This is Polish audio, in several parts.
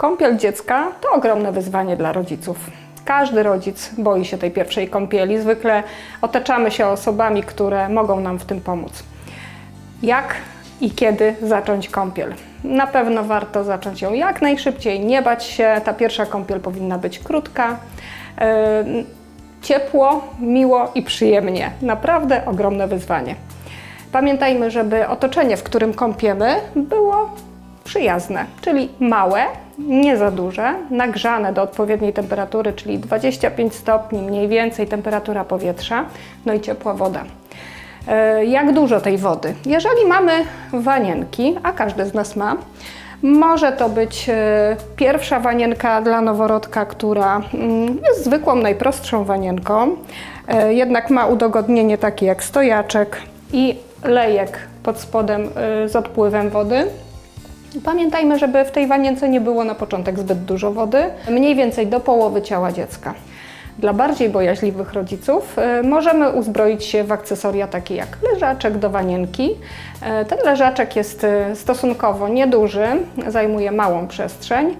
Kąpiel dziecka to ogromne wyzwanie dla rodziców. Każdy rodzic boi się tej pierwszej kąpieli. Zwykle otaczamy się osobami, które mogą nam w tym pomóc. Jak i kiedy zacząć kąpiel? Na pewno warto zacząć ją jak najszybciej, nie bać się. Ta pierwsza kąpiel powinna być krótka. Yy, Ciepło, miło i przyjemnie. Naprawdę ogromne wyzwanie. Pamiętajmy, żeby otoczenie, w którym kąpiemy, było przyjazne, czyli małe, nie za duże, nagrzane do odpowiedniej temperatury, czyli 25 stopni mniej więcej temperatura powietrza, no i ciepła woda. E, Jak dużo tej wody? Jeżeli mamy wanienki, a każdy z nas ma, może to być e, pierwsza wanienka dla noworodka, która mm, jest zwykłą, najprostszą wanienką, e, jednak ma udogodnienie takie jak stojaczek i lejek pod spodem z odpływem wody. Pamiętajmy, żeby w tej wanience nie było na początek zbyt dużo wody, mniej więcej do połowy ciała dziecka. Dla bardziej bojaźliwych rodziców y, możemy uzbroić się w akcesoria takie jak leżaczek do wanienki. Y, Ten leżaczek jest y, stosunkowo nieduży, zajmuje małą przestrzeń.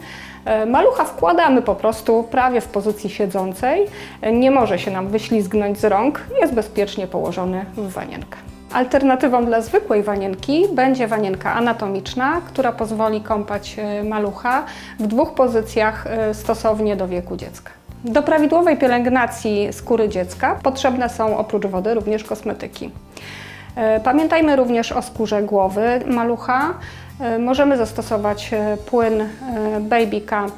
Malucha wkładamy po prostu prawie w pozycji siedzącej. Nie może się nam wyślizgnąć z rąk, jest bezpiecznie położony w wanienkę. Alternatywą dla zwykłej wanienki będzie wanienka anatomiczna, która pozwoli kąpać y, malucha w dwóch pozycjach y, stosownie do wieku dziecka. Do prawidłowej pielęgnacji skóry dziecka potrzebne są oprócz wody również kosmetyki. E, Pamiętajmy również o skórze głowy malucha. Możemy zastosować płyn Baby Camp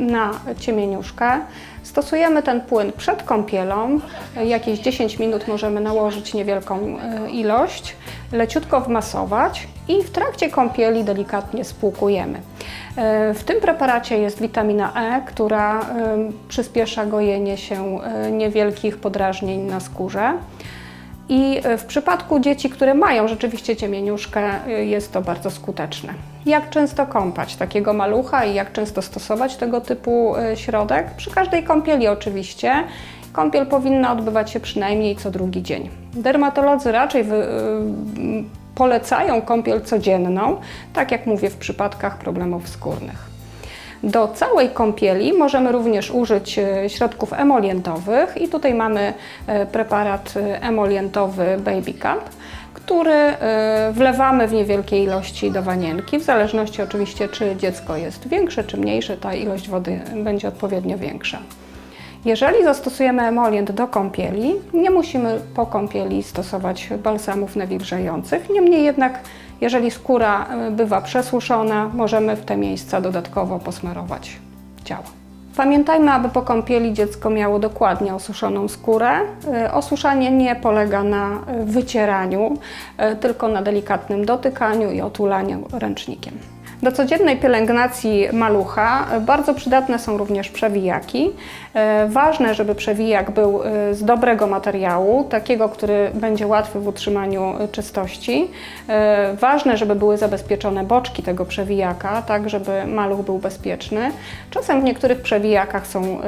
na ciemieniuszkę. Stosujemy ten płyn przed kąpielą. Jakieś 10 minut możemy nałożyć niewielką e, ilość, leciutko wmasować i w trakcie kąpieli delikatnie spłukujemy. E, W tym preparacie jest witamina E, która e, przyspiesza gojenie się niewielkich podrażnień na skórze. I e, w przypadku dzieci, które mają rzeczywiście ciemieniuszkę, e, jest to bardzo skuteczne. Jak często kąpać takiego malucha i jak często stosować tego typu e, środek? Przy każdej kąpieli oczywiście. Kąpiel powinna odbywać się przynajmniej co drugi dzień. Dermatolodzy raczej wy, polecają kąpiel codzienną, tak jak mówię w przypadkach problemów skórnych. Do całej kąpieli możemy również użyć e, środków emolientowych i tutaj mamy e, preparat e, emolientowy Baby Cup, który wlewamy w niewielkiej ilości do wanienki. W zależności oczywiście czy dziecko jest większe czy mniejsze, ta ilość wody będzie odpowiednio większa. Jeżeli zastosujemy emolient do kąpieli, nie musimy po kąpieli stosować balsamów nawilżających. Niemniej jednak, jeżeli skóra y, bywa przesuszona, możemy w te miejsca dodatkowo posmarować ciało. Pamiętajmy, aby po kąpieli dziecko miało dokładnie osuszoną skórę. Y, Osuszanie nie polega na y, wycieraniu, tylko na delikatnym dotykaniu i otulaniu ręcznikiem. Do codziennej pielęgnacji malucha bardzo przydatne są również przewijaki. E, Ważne, żeby przewijak był e, z dobrego materiału, takiego, który będzie łatwy w utrzymaniu e, czystości. Ważne, żeby były zabezpieczone boczki tego przewijaka, tak żeby maluch był bezpieczny. Czasem w niektórych przewijakach są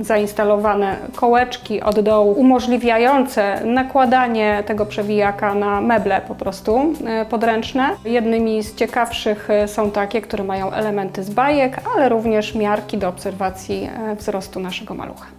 zainstalowane kołeczki od dołu umożliwiające nakładanie tego przewijaka na meble po prostu podręczne. Jednymi z ciekawszych e, takie, które mają elementy z bajek, ale również miarki do obserwacji e, wzrostu naszego malucha.